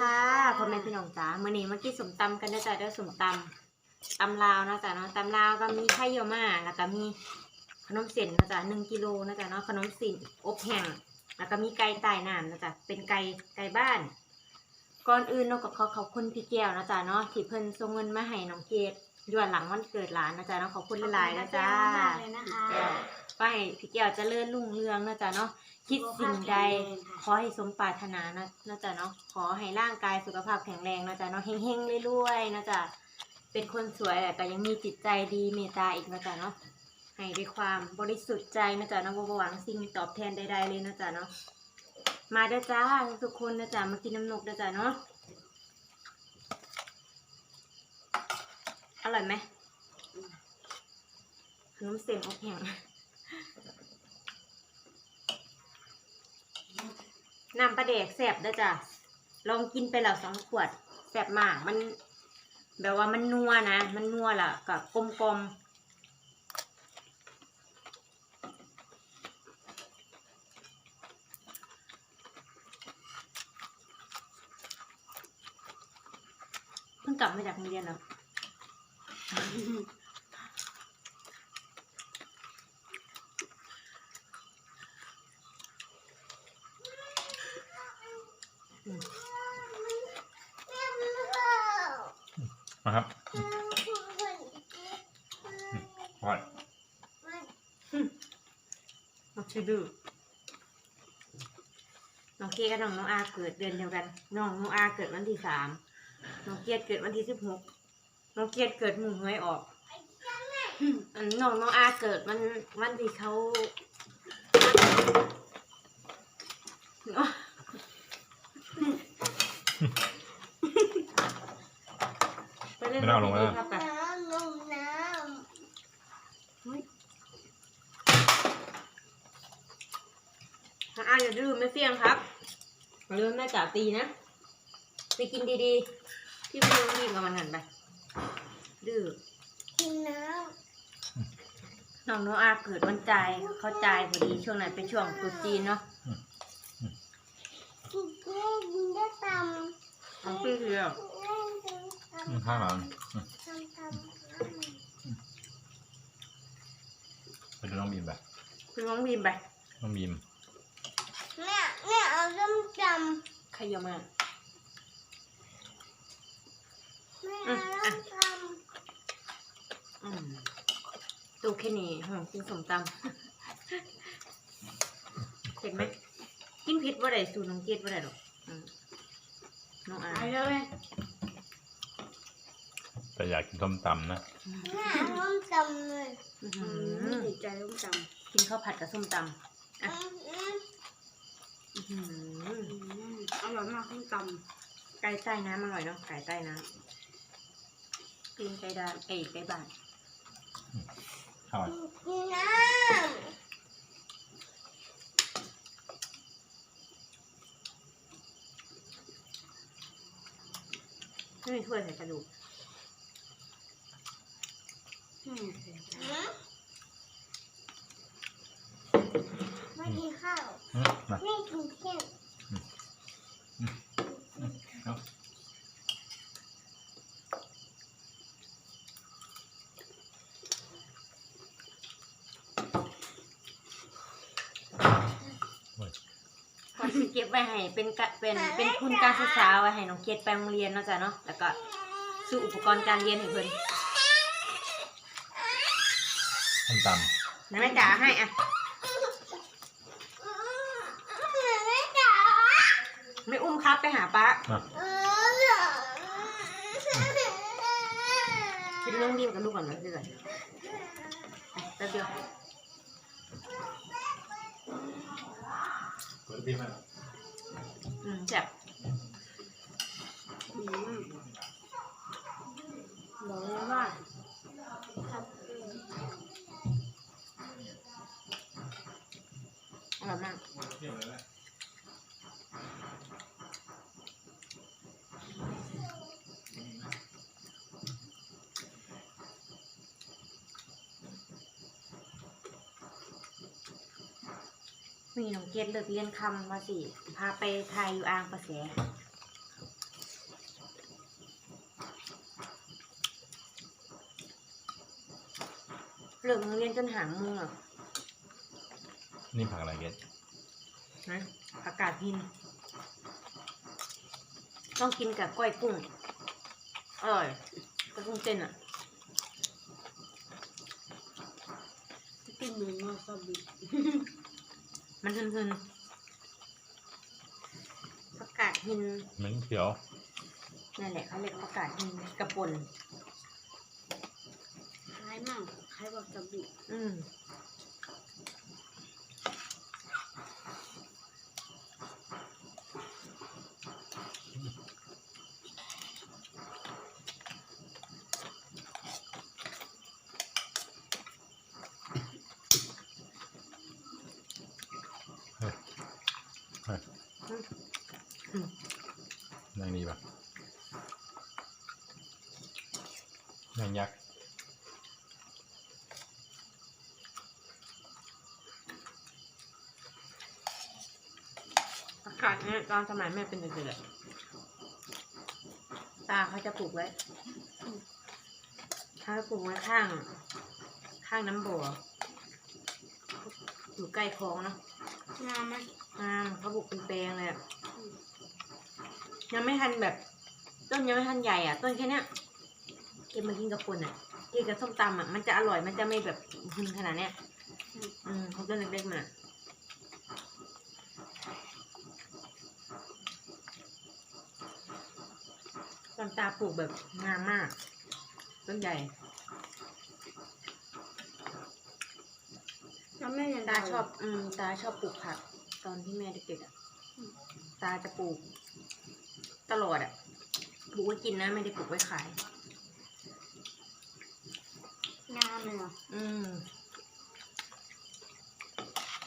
ค่ะพ่อแม่พี่น้องจ๋ามื้อนี้มากินสมตำกันนะจ๊ะเด้อสมตำตำลาวนะจ๊ะเนาะตำลาวก็มีไข่เยี่ยวมาแล้วก็มีขนมเส้นนะจ๊ะหนึ่งกิโลนะจ๊ะเนาะขนมสินอบแห้งแล้วก็มีไก่ใต้น้ำนะจ๊ะเป็นไก่ไก่บ้าน ก่อนอื่นเนาะก็ขอขอบคุณพี่แก้วนะจ๊ะเนาะที่เพิ่นส่งเงินมาให้น้องเกดย้อนหลังวันเกิดหลานนะจ๊ะเนาะขอบคุณหลายๆนะจ๊ะขอบคุณมากเลยนะคะ พี่แก้วไปพี่แก้วเจะเลื่อนรุ่งเรืองนะจ๊ะเนาะคิดสิ่งใดขอให้สมปรารถนานะนะจ๊ะเนาะขอให้ร่างกายสุขภาพแข็งแรงนะจ๊ะเนาะเฮงๆเรื่อยๆนะจ๊ะเป็นคนสวยแหละแต่ยังมีจิตใจดีเมตตาอีกนะจ๊ะเนาะให้ด้วยความบริสุทธิ์ใจนะจ๊ะเนาะบ่หวังสิ่งตอบแทนใดๆเลยนะจ๊ะเนาะมาเด้อจ้าทุกคนนะจ๊ะมากินน้ำนกเด้อจ้ะเนาะอร่อยไหมขนมเส้นอบแห้ง น้ำปลาเด็กแสบเด้จ้ะ ลองกินไปแล้วสองขวดแสบมาก มันแบบว่ามันนัวนะ มันนัวล่ะกับกลมกลมๆเพิ่งกลับมาจากโรงเรียนเหรอ อืม มาครับพอด น้อง ชื่อดื้อน้องเกียกับน้องน้องอาเกิดเดือนเดียวกัน น้องน้องอาเกิดวันที่สาม น้องเกียเกิดวันที่สิบหก น้องเกียเกิดหมู่หวยออกอันน้องน้องอาเกิดวันวันที่เขาเนาะไปเล่นไม่น่าลงแล้วครับไป น้องอาอย่าดื้อ ไม่เฟี้ยงครับเริ่มแม่จ๋าตีนะ ไปกินดีๆที่พี่น้องรีบกับมันหันไป ดื้อน้องโนอาเกิดวันจ่ายเขาจ่ายพอดีช่วงนั้นเป็นช่วงตรุษจีนเนาะน้องพี่เดียวอืมข้างหลังไปดูน้องบีมไป พี่น้องบีมไปน้องบีม แม่แม่เอาส้มต ใครเยอะมากำแม่เอาส้มตอืมตูแค่นี้หอมกินสมตำเห็นไหม กินเผ็ดว่าได้สูตรน้องเกดว่าได้หรอกอืมน้องอาำไปเลยแต่อยากกินส้มตำนะแม่เอาส้มตำเลยอื้อหืไม่อติดใจส้มตกินข้าวผัดกับส้มตำำอะ อื้อหืออร่อย มากส้มตไก่ใต้น้ำอร่อยเนาะไก่ใต้น้ำกินไก่ดานเอ้ยไก่บ้านข้าวำกินน้ไม่มีถ้วยใส่กระดูกำไม่กินข้าวอืมมาไม่กินเที่ยง เอา ก่อนสิ เก็บไว้ให้เป็นกะเป็นเป็นทุนการศึกษาไว้ให้น้องเกดไปโรงเรียนเนาะจ้ะเนาะแล้วก็ซื้ออุปกรณ์การเรียนให้เพิ่นส้มตนะแม่จ๋าให้อะไม่จ๋าไม่อุ้มครับไปหาป้าำมาเออกินน้องดีมกับลูกก่อนนะเพื่อนไปแป๊บเดียว เปิดบีมม มีหน้องเกศเลิกเรียนคำมาสิพาไปทายอยู่อ่างประเสเลิกโรงเรียนจนหางมือนี่ผักอะไรเกดนะผักกาดหิน ต้องกินกับก้อยกุ้งอร่อยก้อยกุ้งเจนอะกินเหมือนมาซาบิ มันเพลินๆประกาศหินเหม็นเขียวนั่นแหละเขาเรียกประกาศหินกระปนคล้ายมากคล้ายวาซาบิอืมอืม นั่งดีปะนั่ง ยักษ์ประกาศเนี่ยตอนสมัยแม่เป็นเด็กๆอะตาเขาจะปลูกไว้เขาจะปลูกไว้ข้าง ข้างน้ำบ่ออยู่ใกล้คลองเนอะงามไหมอ่าเขาปลูกเป็นแปลงเลยอะยังไม่ทันแบบ ต้นยังไม่ทันใหญ่อะ ต้นแค่เนี้ยเก็บมากินกับคนอะกินกับส้มตำอะมันจะอร่อยมันจะไม่แบบหึนขนาดเนี้ยอืมเขาต้นเล็กๆมันอะต้นตาปลูกแบบงามมากต้นใหญ่แล้วแม่ยังตาชอบ อืมตาชอบปลูกผัก ตอนที่แม่เด็กๆอะตาจะปลูก ตลอดอะปลูกไว้กินนะ ไม่ได้ปลูกไว้ขาย งามเลยเหรออืม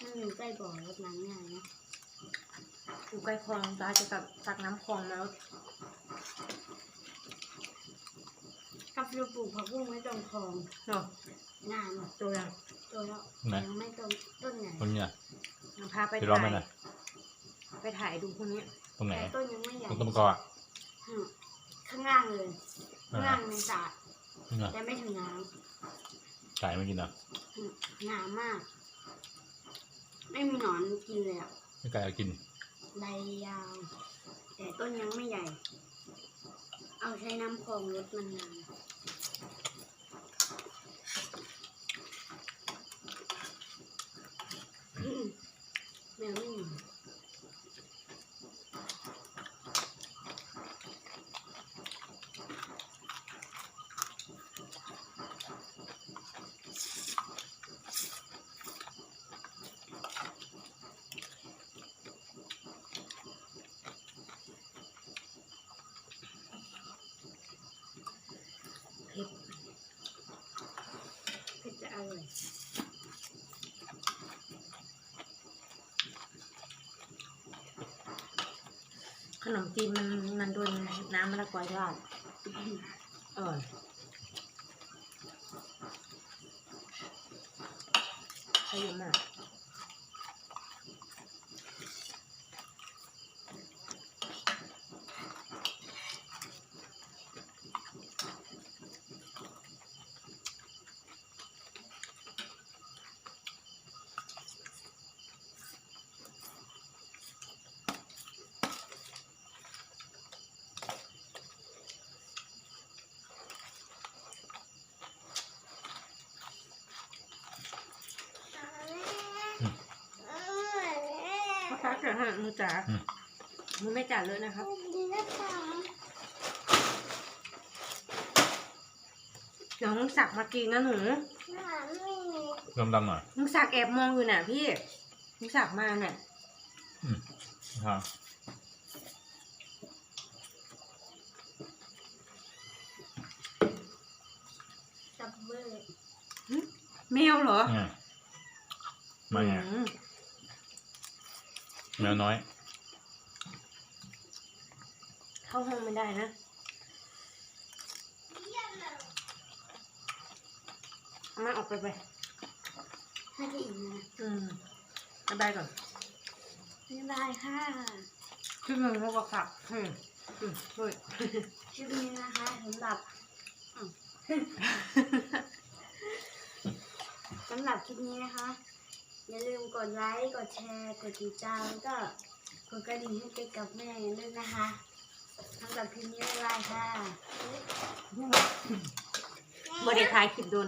มันอยู่ใกล้บ่อรดน้ำง่ายนะปลูกใกล้คลองตาจะตักตักน้ำคลองมาแล้วกับฟิวปลูกผักบุ้งไว้ตรงคลองเนาะงามอะตัวอย่างโตแล้วไหน ยังไม่ต้นต้นใหญ่ตรงนี้อะพาไปไปร้องถ่าไหมยนะไปถ่ายดูพวกนี้ตรงไหนแต่ต้นยังไม่ใหญ่ตรงต้นมะกอกอะอืมข้างล่างเลยเอข้างอล่างในสระนี่นะ แต่ไม่ถึงน้ไก่ไม่กินเหรอำอืมหนามาก ไม่มีหนอนกินเลยอะไม่ไก่เอากินใบยาว แต่ต้นยังไม่ใหญ่ เอาใช้น้ำคลองรดมันนานอืมแมวไม่หนี เผ็ด เพื่อจะอร่อย ขนมจีนมันมันโดนน้ำมะละกอราดอร่อยใช่เยอะมาก พ่อค้าเกิดให้มือจ๋าอืมมือไม่จ๋าเลยนะครับเดี๋ยวมึงสักมากินนะหนูเริ่มดำหน่อยมึงสักแอบมองอยู่น่ะพี่มึงสักมาน่ะอืมครับซับเบอร์แมวเหรอเนี่ยมาไงอืม แมวน้อย เข้าห้องไม่ได้นะเอามาออกไปไปให้พี่อีกนะอืมบ๊ายบายก่อนบ๊ายบายค่ะขึ้นมือแล้วก็ขับอืมอืมช่วยคลิปนี้นะคะสำหรับปนี้นะคะ อย่าลืมกดไลค์กดแชร์กดติดตามแล้วก็กดกระดิ่งให้เก๊กกับแม่ด้วยนะคะสำหรับคลิปนี้บ๊ายบายค่ะบ่ได้ถ่ายคลิปโดน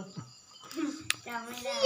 จำไม่ได้